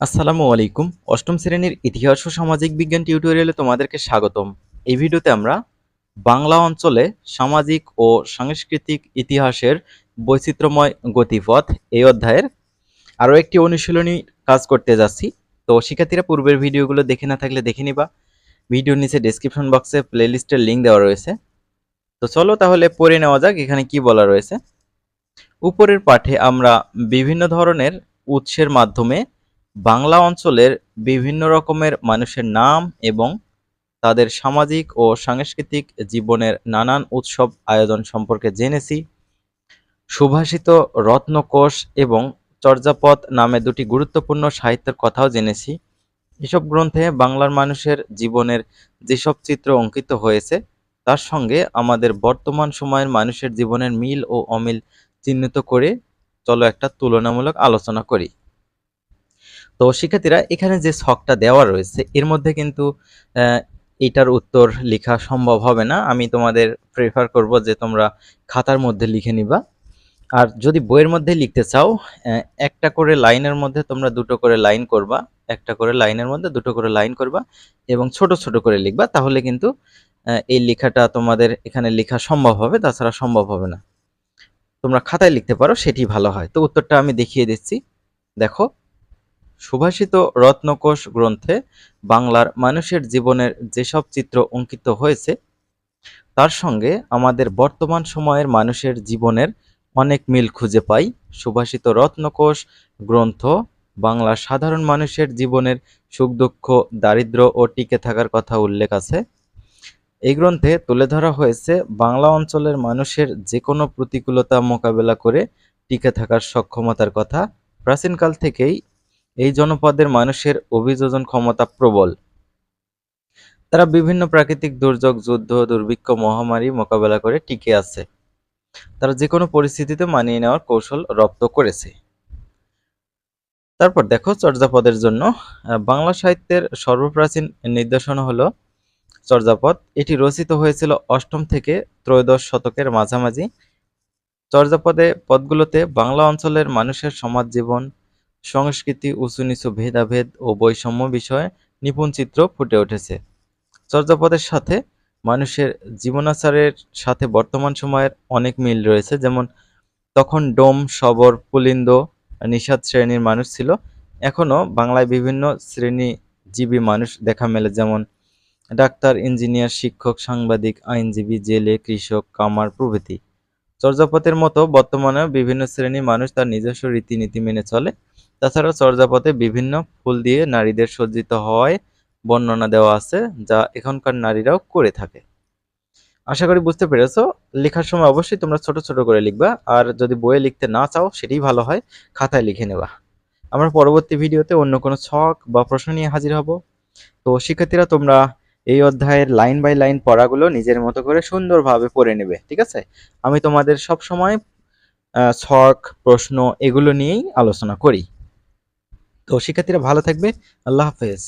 আসসালামু আলাইকুম। অষ্টম শ্রেণির ইতিহাস ও সামাজিক বিজ্ঞান টিউটোরিয়ালে তোমাদেরকে স্বাগতম। এই ভিডিওতে আমরা বাংলা অঞ্চলে সামাজিক ও সাংস্কৃতিক ইতিহাসের বৈচিত্র্যময় গতিপথ এই অধ্যায়ের আরও একটি অনুশীলনী কাজ করতে যাচ্ছি। তো শিক্ষার্থীরা পূর্বের ভিডিওগুলো দেখে না থাকলে দেখে নিবা। ভিডিওর নিচে ডেসক্রিপশন বক্সে প্লেলিস্টের লিঙ্ক দেওয়া রয়েছে। তো চলো তাহলে পড়ে নেওয়া যাক এখানে কি বলা রয়েছে। উপরের পাঠে আমরা বিভিন্ন ধরনের উৎসের মাধ্যমে বাংলা অঞ্চলের বিভিন্ন রকমের মানুষের নাম এবং তাদের সামাজিক ও সাংস্কৃতিক জীবনের নানান উৎসব আয়োজন সম্পর্কে জেনেছি। সুভাষিত রত্নকোষ এবং চর্যাপদ নামে দুটি গুরুত্বপূর্ণ সাহিত্যের কথাও জেনেছি। এসব গ্রন্থে বাংলার মানুষের জীবনের যেসব চিত্র অঙ্কিত হয়েছে, তার সঙ্গে আমাদের বর্তমান সময়ের মানুষের জীবনের মিল ও অমিল চিহ্নিত করে চলো একটা তুলনামূলক আলোচনা করি। তো শিক্ষার্থীরা এখানে যে ছকটা দেওয়া রয়েছে, এর মধ্যে কিন্তু এটার উত্তর লেখা সম্ভব হবে না। আমি তোমাদের প্রেফার করব যে তোমরা খাতার মধ্যে লিখে নিবা। আর যদি বইয়ের মধ্যে লিখতে চাও একটা করে লাইনের মধ্যে তোমরা দুটো করে লাইন করবা, একটা করে লাইনের মধ্যে দুটো করে লাইন করবা এবং ছোট ছোট করে লিখবা, তাহলে কিন্তু এই লেখাটা তোমাদের এখানে লেখা সম্ভব হবে, তাছাড়া সম্ভব হবে না। তোমরা খাতায় লিখতে পারো, সেটি ভালো হয়। তো উত্তরটা আমি দেখিয়ে দিচ্ছি। দেখো সুভাষিত রত্নকোষ গ্রন্থে বাংলার মানুষের জীবনের যেসব চিত্র অঙ্কিত হয়েছে, তার সঙ্গে আমাদের বর্তমান সময়ের মানুষের জীবনের অনেক মিল খুঁজে পাই। সুভাষিত রত্নকোষ গ্রন্থ বাংলার সাধারণ মানুষের জীবনের সুখ, দুঃখ দারিদ্র ও টিকে থাকার কথা উল্লেখ আছে। এই গ্রন্থে তুলে ধরা হয়েছে বাংলা অঞ্চলের মানুষের যে কোনো প্রতিকূলতা মোকাবেলা করে টিকে থাকার সক্ষমতার কথা। প্রাচীনকাল থেকেই এই জনপদের মানুষের অভিযোজন ক্ষমতা প্রবল। তারা বিভিন্ন প্রাকৃতিক দুর্যোগ, যুদ্ধ, দুর্ভিক্ষ, মহামারী মোকাবেলা করে টিকে আছে। তারা যে কোনো পরিস্থিতিতে মানিয়ে নেওয়ার কৌশল রপ্ত করেছে। তারপর দেখো চর্যাপদের জন্য বাংলা সাহিত্যের সর্বপ্রাচীন নির্দেশনা হলো চর্যাপদ। এটি রচিত হয়েছিল অষ্টম থেকে ত্রয়োদশ শতকের মাঝামাঝি। চর্যাপদে পদগুলোতে বাংলা অঞ্চলের মানুষের সমাজ জীবন সংস্কৃতি উঁচু নিচু ভেদাভেদ ও বৈষম্য বিষয়ে নিপুণ চিত্র ফুটে উঠেছে। চর্যাপদের সাথে মানুষের জীবনাচারের সাথে বর্তমান সময়ের অনেক মিল রয়েছে। যেমন, তখন ডোম শবর পুলিন্দ, নিষাদ শ্রেণির মানুষ ছিল। এখনও বাংলায় বিভিন্ন শ্রেণীজীবী মানুষ দেখা মেলে। যেমন, ডাক্তার, ইঞ্জিনিয়ার, শিক্ষক, সাংবাদিক, আইনজীবী, জেলে, কৃষক, কামার প্রভৃতি। চর্যাপদের মতো বর্তমানেও বিভিন্ন শ্রেণির মানুষ তার নিজস্ব রীতিনীতি মেনে চলে। তাছাড়া চর্যাপদে বিভিন্ন ফুল দিয়ে নারীদের সজ্জিত হওয়ায় বর্ণনা দেওয়া আছে, যা এখনকার নারীরাও করে থাকে। আশা করি বুঝতে পেরেছ। লেখার সময় অবশ্যই তোমরা ছোট ছোট করে লিখবা, আর যদি বইয়ে লিখতে না চাও, সেটাই ভালো হয়, খাতায় লিখে নেবা। আমরা পরবর্তী ভিডিওতে অন্য কোনো ছক বা প্রশ্ন নিয়ে হাজির হব। তো শিক্ষার্থীরা, তোমরা এই অধ্যায়ের লাইন বাই লাইন পড়াগুলো নিজের মতো করে সুন্দরভাবে পড়ে নেবে, ঠিক আছে? আমি তোমাদের সব সময় শখ, প্রশ্ন এগুলো নিয়েই আলোচনা করি। তো শিক্ষার্থীরা ভালো থাকবে। আল্লাহ হাফেজ।